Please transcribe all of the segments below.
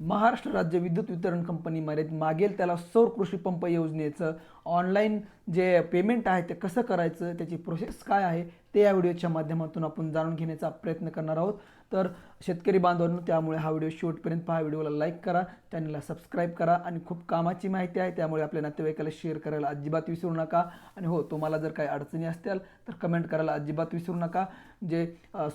महाराष्ट्र राज्य विद्युत वितरण कंपनी मर्यादित मागेल त्याला सौर कृषी पंप योजनेचं ऑनलाईन जे पेमेंट आहे ते कसं करायचं त्याची प्रोसेस काय आहे ते या व्हिडिओच्या माध्यमातून आपण जाणून घेण्याचा प्रयत्न करणार आहोत. तर शेतकरी बांधवांनो त्यामुळे हा व्हिडिओ शेवटपर्यंत पहा. व्हिडिओला लाईक करा चॅनलला सबस्क्राईब करा आणि खूप कामाची माहिती आहे. त्यामुळे आपल्या नातेवाईकाला शेअर करायला अजिबात विसरू नका. आणि हो तुम्हाला जर काही अडचणी असतील तर कमेंट करायला अजिबात विसरू नका. जे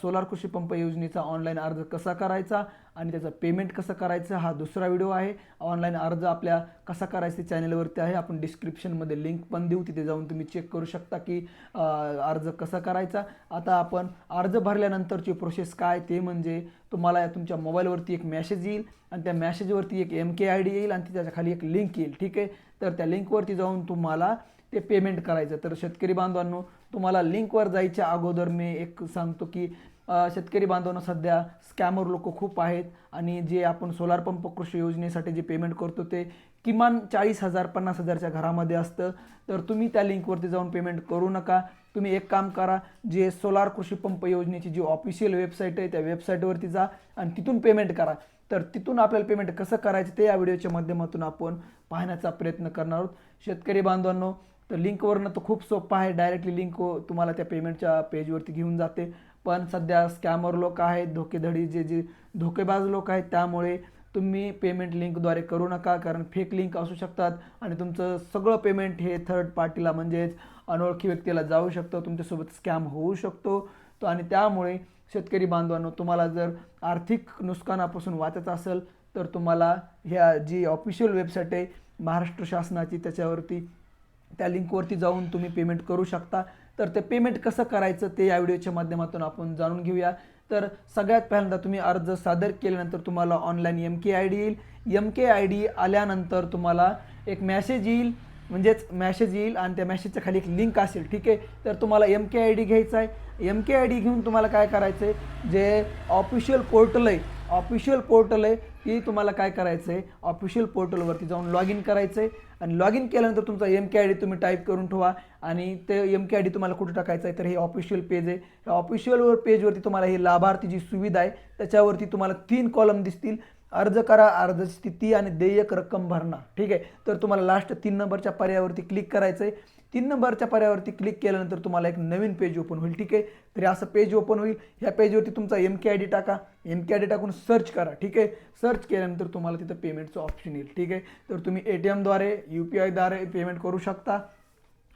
सोलार कृषी पंप योजनेचा ऑनलाईन अर्ज कसा करायचा आणि त्याचं पेमेंट कसं करायचं हा दुसरा व्हिडिओ आहे. ऑनलाईन अर्ज आपल्या कसा करायचा ते चॅनलवरती आहे. आपण डिस्क्रिप्शनमध्ये लिंक पण देऊ. तिथे जाऊन तुम्ही चेक करू शकता की अर्ज कसा करायचा. आता आपण अर्ज भरल्यानंतरची प्रोसेस काय ते म्हणजे तुम्हाला या तुमच्या मोबाईलवरती एक मॅसेज येईल आणि त्या मॅसेजवरती एक एम के आय डी येईल आणि त्याच्याखाली एक लिंक येईल. ठीक आहे? तर त्या लिंकवरती जाऊन तुम्हाला ते पेमेंट करायचं. तर शेतकरी बांधवांनो तुम्हाला लिंकवर जायच्या अगोदर मी एक सांगतो की शेतकरी बांधवांना सध्या स्कॅमर लोक खूप आहेत आणि जे आपण सोलार पंप कृषी योजनेसाठी जे पेमेंट करतो ते किमान चाळीस हजार पन्नास हजारच्या घरामध्ये असतं. तर तुम्ही त्या लिंकवरती जाऊन पेमेंट करू नका. तुम्ही एक काम करा जे सोलार कृषी पंप योजनेची जी ऑफिशियल वेबसाईट आहे त्या वेबसाईटवरती जा आणि तिथून पेमेंट करा. तर तिथून आपल्याला पेमेंट कसं करायचं ते या व्हिडिओच्या माध्यमातून आपण पाहण्याचा प्रयत्न करणार आहोत. शेतकरी बांधवांनो तर लिंकवरनं तर खूप सोपं आहे. डायरेक्टली लिंक तुम्हाला त्या पेमेंटच्या पेजवरती घेऊन जाते. पण सध्या स्कॅमर लोक आहेत धोकेधडी जे जे धोकेबाज लोक आहेत त्यामुळे तुम्ही पेमेंट लिंकद्वारे करू नका. कारण फेक लिंक असू शकतात आणि तुमचं सगळं पेमेंट हे थर्ड पार्टीला म्हणजेच अनोळखी व्यक्तीला जाऊ शकतं. तुमच्यासोबत स्कॅम होऊ शकतो. तो आणि त्यामुळे शेतकरी बांधवांनो तुम्हाला जर आर्थिक नुकसानापासून वाचायचं असेल तर तुम्हाला ह्या जी ऑफिशियल वेबसाईट आहे महाराष्ट्र शासनाची त्याच्यावरती त्या लिंकवरती जाऊन तुम्ही पेमेंट करू शकता. तर ते पेमेंट कसं करायचं ते या व्हिडिओच्या माध्यमातून आपण जाणून घेऊया. तर सगळ्यात पहिल्यांदा तुम्ही अर्ज सादर केल्यानंतर तुम्हाला online M K I D येईल. एम के आय डी आल्यानंतर तुम्हाला एक मॅसेज येईल. म्हणजेच मॅसेज येईल आणि त्या मॅसेजच्या खाली एक लिंक असेल. ठीक आहे? तर तुम्हाला एम के आय डी घ्यायचा आहे. एम के आय डी घेऊन तुम्हाला काय करायचं आहे जे ऑफिशियल पोर्टल आहे ऑफिशियल पोर्टल आहे ती तुम्हाला काय करायचं आहे ऑफिशियल पोर्टलवरती जाऊन लॉग इन करायचं आहे आणि लॉग इन केल्यानंतर तुमचा एम के आय डी तुम्ही टाईप करून ठेवा. आणि ते एम के आय डी तुम्हाला कुठं टाकायचं आहे तर हे ऑफिशियल पेज आहे. या ऑफिशियल पेजवरती तुम्हाला ही लाभार्थी जी सुविधा आहे त्याच्यावरती तुम्हाला तीन कॉलम दिसतील. अर्ज करा अर्ज स्थिती आणि देयक रक्कम भरणा. ठीक आहे? तर तुम्हाला लास्ट तीन नंबरच्या पर्यायावरती क्लिक करायचं आहे तीन नंबरच्या पर्यायावरती क्लिक केल्यानंतर तुम्हाला एक नवीन पेज ओपन होईल ठीक आहे? तरी असं पेज ओपन होईल. ह्या पेजवरती तुमचा एम के आय डी टाका. एम के आय डी टाकून सर्च करा ठीक आहे? सर्च केल्यानंतर तुम्हाला तिथं पेमेंटचं ऑप्शन येईल ठीक आहे? तर तुम्ही ए टी एमद्वारे यू पी आयद्वारे पेमेंट करू शकता.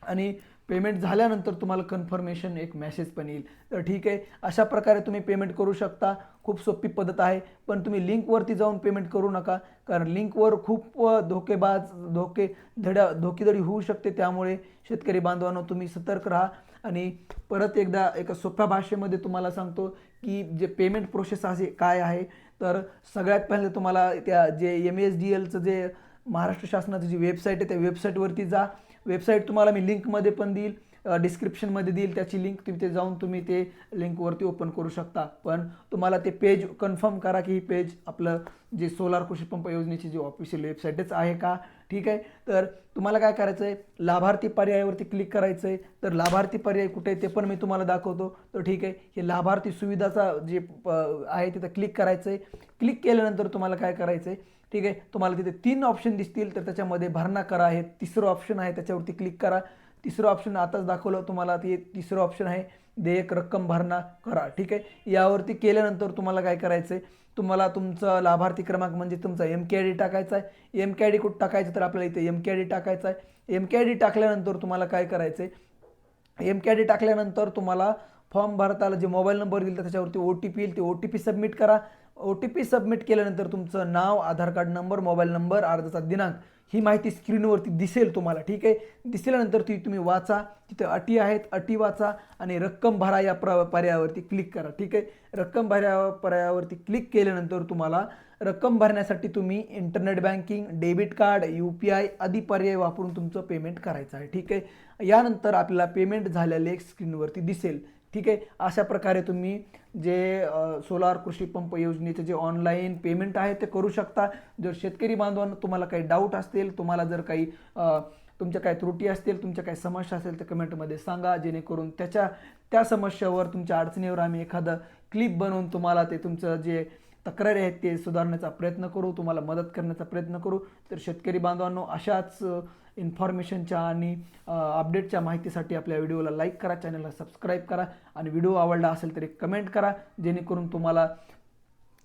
आणि पेमेंट झाल्यानंतर तुम्हाला कन्फर्मेशन एक मेसेज पण येईल. तर ठीक आहे अशा प्रकारे तुम्ही पेमेंट करू शकता. खूप सोपी पद्धत आहे पण तुम्ही लिंकवरती जाऊन पेमेंट करू नका कारण लिंकवर खूप धोकेबाज धोके धड्या धोकेधडी होऊ शकते. त्यामुळे शेतकरी बांधवांनो तुम्ही सतर्क राहा. आणि परत एकदा एका सोप्या भाषेमध्ये तुम्हाला सांगतो की जे पेमेंट प्रोसेस असे काय आहे. तर सगळ्यात पहिले तुम्हाला त्या जे एम एस डी एलचं जे महाराष्ट्र शासनाची जी वेबसाईट आहे त्या वेबसाईटवरती जा. वेबसाईट तुम्हाला मी लिंकमध्ये पण देईल डिस्क्रिप्शनमध्ये देईल. त्याची लिंक तुम्ही ते जाऊन तुम्ही ते लिंकवरती ओपन करू शकता. पण तुम्हाला ते पेज कन्फर्म करा की ही पेज आपलं जे सोलार कृषी पंप योजनेची जी ऑफिशियल वेबसाईटच आहे का? ठीक आहे? तर तुम्हाला काय करायचं आहे लाभार्थी पर्यायावरती क्लिक करायचं आहे तर लाभार्थी पर्याय कुठे आहे ते पण मी तुम्हाला दाखवतो. तर ठीक आहे? हे लाभार्थी सुविधाचा जे प- आहे तिथं क्लिक करायचं आहे क्लिक केल्यानंतर तुम्हाला काय करायचं आहे ठीक आहे? तुम्हाला तिथे तीन ऑप्शन दिसतील तर त्याच्यामध्ये भरणा करा. आहे तिसरं ऑप्शन आहे त्याच्यावरती क्लिक करा. तिसरं ऑप्शन आताच दाखवलं तुम्हाला ते तिसरं ऑप्शन आहे. देयक रक्कम भरणा करा. ठीक आहे? यावरती केल्यानंतर तुम्हाला काय करायचं आहे तुम्हाला तुमचा लाभार्थी क्रमांक म्हणजे तुमचा एम के आय डी टाकायचा आहे. एम के आय डी कुठं टाकायचं तर आपल्याला इथे एम के आय डी टाकायचा आहे. एम के आय डी टाकल्यानंतर तुम्हाला काय करायचं आहे एम के आय डी टाकल्यानंतर तुम्हाला फॉर्म भरताला जे मोबाईल नंबर दिला त्याच्यावरती ओ टी पी येईल ते ओ टी पी सबमिट करा. ओ टी पी सबमिट केल्यानंतर तुमचं नाव Aadhaar card number mobile number अर्जाचा दिनांक ही माहिती स्क्रीनवरती दिसेल तुम्हाला ठीक आहे? दिसल्यानंतर ती तुम्ही वाचा तिथे अटी आहेत अटी वाचा आणि रक्कम भरा या प्र पर्यायावरती क्लिक करा ठीक आहे? रक्कम भरा पर्यायावरती क्लिक केल्यानंतर तुम्हाला रक्कम भरण्यासाठी तुम्ही internet banking debit card U P I आदी पर्याय वापरून तुमचं पेमेंट करायचं आहे ठीक आहे? यानंतर आपल्याला पेमेंट झालेले एक स्क्रीनवरती दिसेल. ठीक आहे? अशा प्रकारे तुम्ही जे सोलार कृषी पंप योजनेचे जे ऑनलाईन पेमेंट आहे ते करू शकता. जर शेतकरी बांधवांना तुम्हाला काही डाऊट असतील तुम्हाला जर काही तुमच्या काही त्रुटी असतील तुमच्या काही समस्या असेल तर कमेंटमध्ये सांगा. जेणेकरून त्याच्या त्या समस्येवर तुमच्या अडचणीवर आम्ही एखादं क्लिप बनवून तुम्हाला ते तुमचं जे तक्रारी आहेत ते सुधारण्याचा प्रयत्न करू तुम्हाला मदत करण्याचा प्रयत्न करू. तर शेतकरी बांधवांनो अशाच इन्फॉर्मेशनच्या आणि अपडेटच्या माहितीसाठी आपल्या व्हिडिओला लाईक करा चॅनलला सबस्क्राईब करा आणि व्हिडिओ आवडला असेल तर एक कमेंट करा जेणेकरून तुम्हाला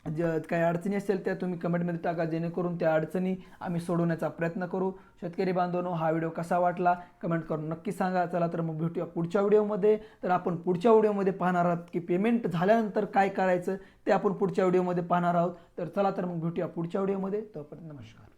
ज काही अडचणी असेल त्या तुम्ही कमेंटमध्ये टाका जेणेकरून त्या अडचणी आम्ही सोडवण्याचा प्रयत्न करू. शेतकरी बांधवांनो हा व्हिडिओ कसा वाटला? कमेंट करून नक्की सांगा. चला तर मग भेटूया पुढच्या व्हिडिओमध्ये. तर आपण पुढच्या व्हिडिओमध्ये पाहणार आहोत की पेमेंट झाल्यानंतर काय करायचं ते आपण पुढच्या व्हिडिओमध्ये पाहणार आहोत. तर चला तर मग भेटूया पुढच्या व्हिडिओमध्ये. तोपर्यंत नमस्कार.